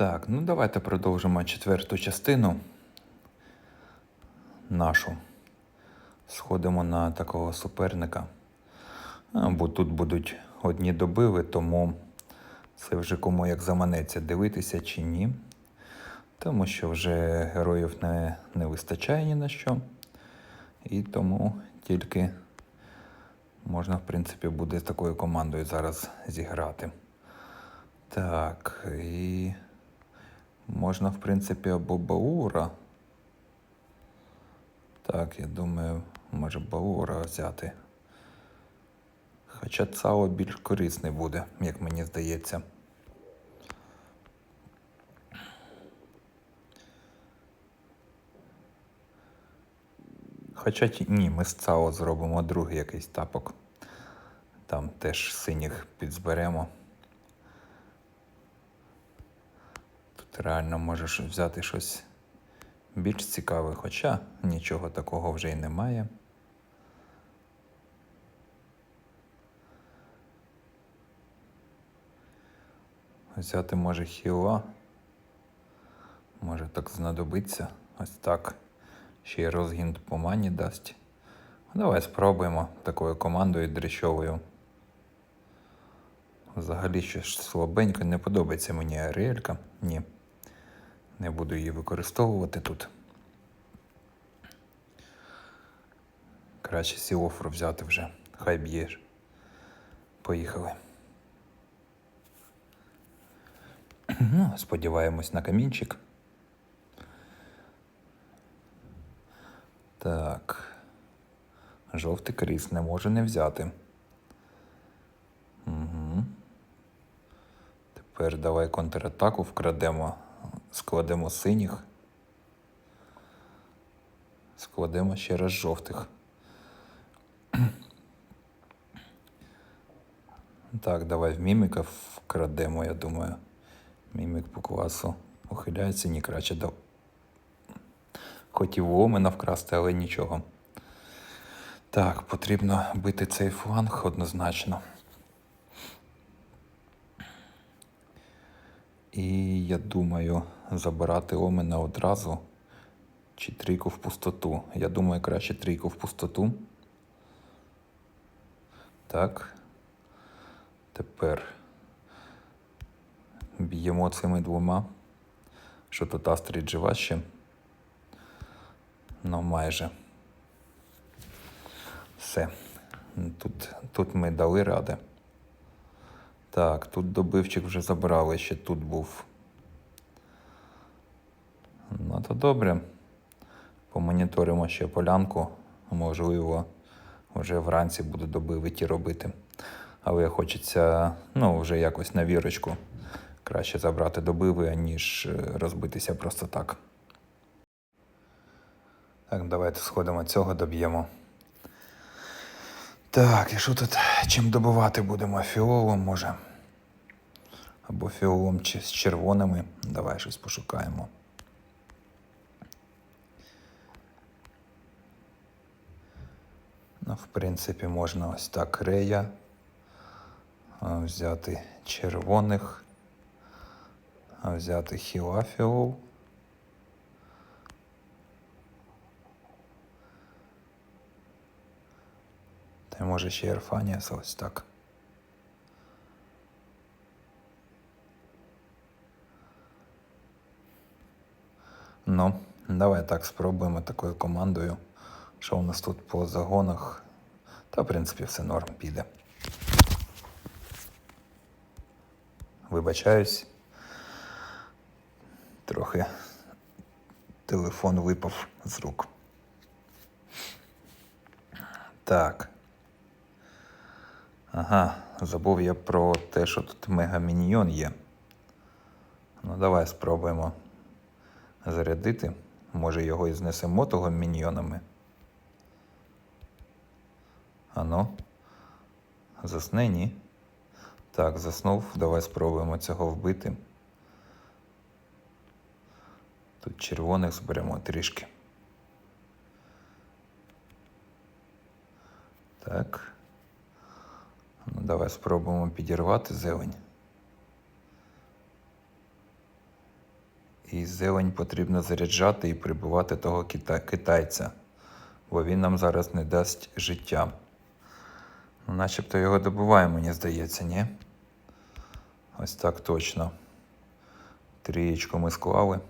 Так, ну давайте продовжимо четверту частину нашу. Сходимо на такого суперника. Бо тут будуть одні добиви, тому це вже кому як заманеться дивитися чи ні. Тому що вже героїв не, не вистачає ні на що. І тому тільки можна, в принципі, буде з такою командою зараз зіграти. Так, і можна, в принципі, або Баура. Так, я думаю, може Баура взяти. Хоча Цао більш корисний буде, як мені здається. Хоча ні, ми з ЦАО зробимо другий якийсь тапок. Там теж синіх підзберемо. Тут реально можеш взяти щось більш цікаве, хоча нічого такого вже й немає. Взяти може хіла. Може так знадобиться. Ось так. Ще й розгін по мані дасть. Давай спробуємо такою командою дрищовою. Взагалі щось слабенько, не подобається мені Аріелька. Ні. Не буду її використовувати тут. Краще сіофру взяти вже. Хай б'єш. Поїхали. Ну, сподіваємось на камінчик. Так. Жовтий кріс не може не взяти. Угу. Тепер давай контратаку вкрадемо, складемо синіх. Складемо ще раз жовтих. Так, давай в міміка вкрадемо, я думаю. Мімік по класу ухиляється, ні краще до. Хотів Омена вкрасти, але нічого. Так, потрібно бити цей фланг однозначно. І я думаю, забирати Омена одразу чи трійку в пустоту. Я думаю, краще трійку в пустоту. Так. Тепер б'ємо цими двома. Що тут Астрід жива ще? Ну, майже. Все. Тут, тут ми дали ради. Так, тут добивчик вже забрали, ще тут був. Ну, то добре. Помоніторимо ще полянку. Можливо, вже вранці буду добивиті робити. Але хочеться, ну, вже якось на вірочку. Краще забрати добиви, аніж е, розбитися просто так. Так, давайте сходимо цього доб'ємо. Так, і що тут? Чим добивати будемо? Фіолом може? Або фіолом чи з червоними. Давай щось пошукаємо. Ну, в принципі, можна ось так рея. Взяти червоних, а взяти хілафіол. Та може ще Ерфаніас ось так. Ну, давай так спробуємо такою командою. Що у нас тут по загонах? Та, в принципі, все норм піде. Вибачаюсь. Трохи телефон випав з рук. Так. Ага, забув я про те, що тут мегаміньйон є. Ну, давай спробуємо зарядити. Може його і знесемо того міньйонами. Ано. Засне, ні. Так, заснув. Давай спробуємо цього вбити. Тут червоних зберемо трішки. Так. Ну, давай спробуємо підірвати зелень. І зелень потрібно заряджати і прибувати того кита- китайця, бо він нам зараз не дасть життя. Ну, начебто його добуваємо, мені здається, ні? Ось так точно. Трієчку ми склали.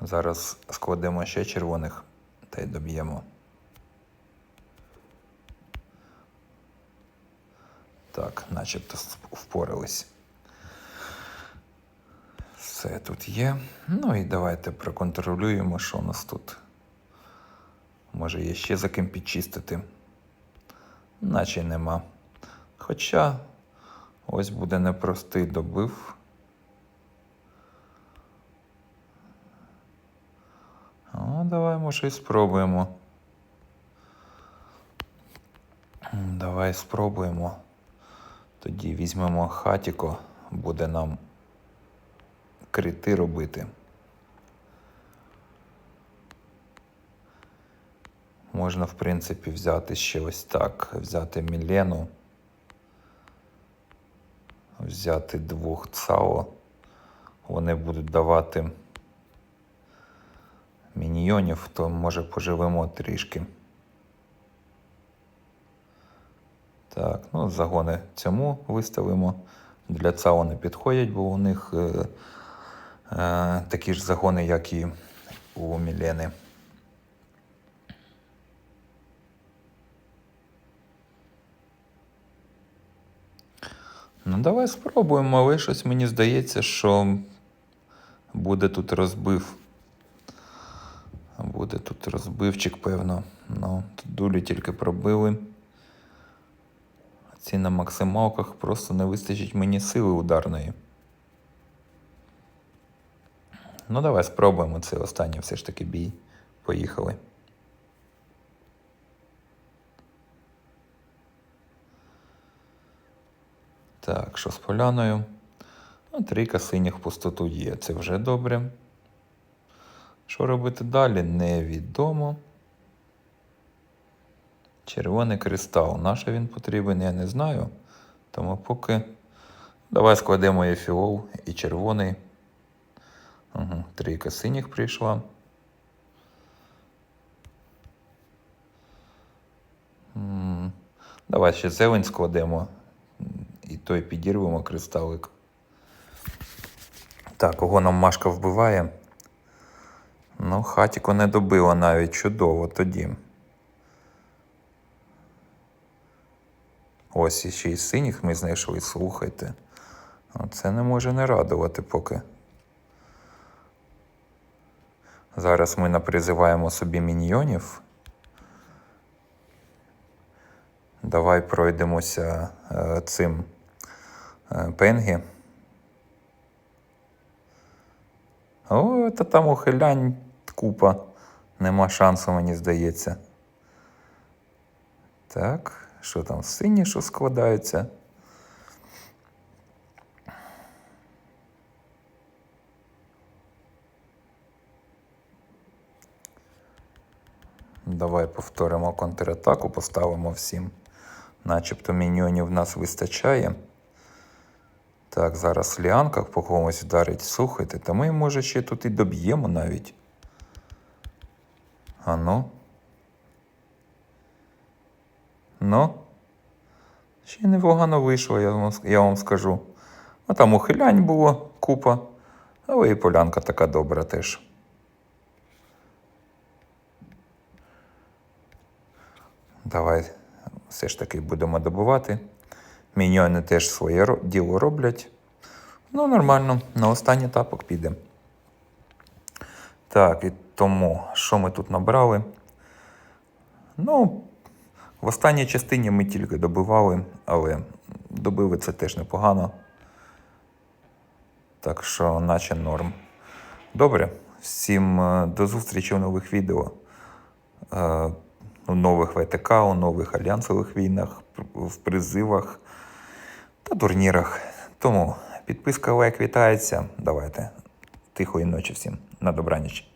Зараз складемо ще червоних та й доб'ємо. Так, начебто впорались. Все тут є. Ну і давайте проконтролюємо, що у нас тут. Може, є ще за ким підчистити. Наче нема. Хоча ось буде непростий добив. О, давай, може, і спробуємо. Давай спробуємо. Тоді візьмемо хатіко, буде нам крити робити. Можна, в принципі, взяти ще ось так, взяти Мілену, взяти двох ЦАО. Вони будуть давати міньйонів, то може поживемо трішки. Так, ну загони цьому виставимо. Для ЦАО не підходять, бо у них е, е, такі ж загони, як і у Мілени. Ну, давай спробуємо, але щось мені здається, що буде тут розбив. Буде тут розбивчик, певно. Ну, тут дулі тільки пробили. Ці на максималках просто не вистачить мені сили ударної. Ну, давай спробуємо цей останній все ж таки бій. Поїхали. Так, що з поляною? Ну, трійка синіх пустоту є. Це вже добре. Що робити далі? Невідомо. Червоний кристал. Нащо він потрібен, я не знаю. Тому поки. Давай складемо і і червоний. Угу. Трійка синіх прийшла. Давай ще зелень складемо. Той підірвемо кристалик. Так, кого нам Машка вбиває? Ну, хатіко не добила навіть чудово тоді. Ось іще й синіх ми знайшли, слухайте. Це не може не радувати поки. Зараз ми напризиваємо собі міньйонів. Давай пройдемося е, цим пенгі. О, та там ухилянь купа. Нема шансу, мені здається. Так, що там сині, що складаються? Давай повторимо контратаку, поставимо всім. Начебто міньйонів в нас вистачає. Так, зараз Ліанка по комусь вдарить. Слухайте, та ми, може, ще тут і доб'ємо навіть. А ну. Ну. Ще непогано вийшло, я вам, я вам скажу. А там ухилянь було купа. Але і полянка така добра теж. Давай все ж таки будемо добувати. Міньйони теж своє діло роблять. Ну, нормально, на останній тапок піде. Так, і тому, що ми тут набрали? Ну, в останній частині ми тільки добивали, але добили це теж непогано. Так що, наче норм. Добре, всім е, до зустрічі в нових відео. Е, У нових ВТК, у нових альянсових війнах, в призивах та турнірах. Тому підписка лайк вітається. Давайте. Тихої ночі всім. На добраніч.